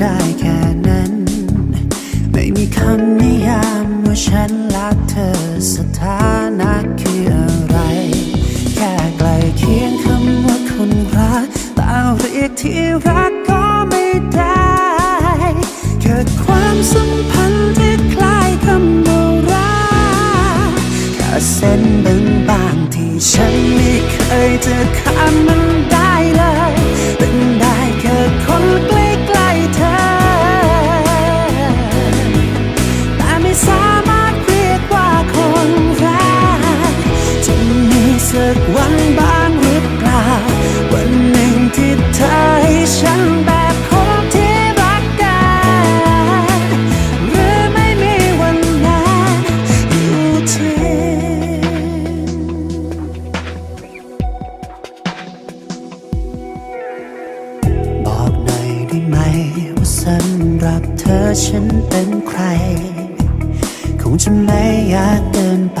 ได้แค่นั้น ไม่มีคำนิยามว่าฉันรักเธอสถานะคืออะไร แค่ใกลเคียงคำว่าคนรักต่เรียกที่รักก็ไม่ได้เกิดความสัมพันธ์ที่คล้ายคำว่ารักแค่เส้นบางๆที่ฉันไม่เคยจะข้ามมันได้เลยเป็นได้แค่คนก สักวันบ้างหรือเปล่า วันหนึ่งที่เธอให้ฉันแบบคนที่รักกัน หรือไม่มีวันนั้นอยู่ที่บอกหน่อยได้ไหม ว่าสำหรับเธอฉันเป็นใคร คงจะไม่ยากเกินไป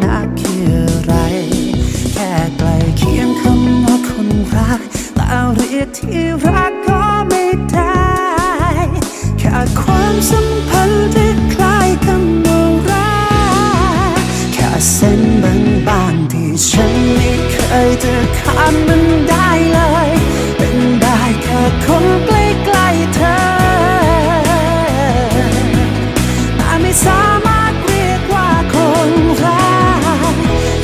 น ข้ามมันได้เลย เป็นได้แค่คนใกล้ๆเธอ แต่ไม่สามารถเรียกว่าคนรัก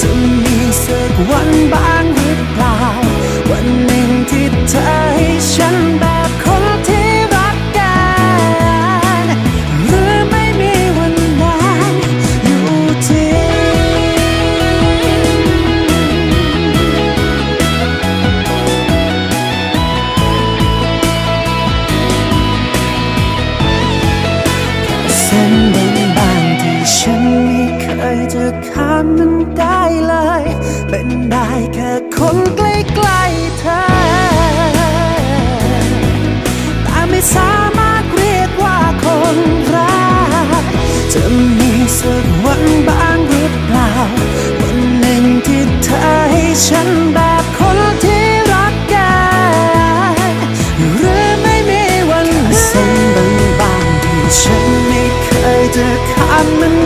จะมีสักวันบ้างหรือเปล่า วันหนึ่งที่เธอให้ฉันแบบคนามมันได้เลย เป็นได้แค่คนใกล้ๆเธอ แต่ไม่สามารถเรียกว่าคนรัก จะมีสักวันบ้างหรือเปล่า วันหนึ่งที่เธอให้ฉันแบบคนที่รักกันหรือไม่มีวันนั้นเส้นบางๆที่ฉันไม่เคยจะข้ามมัน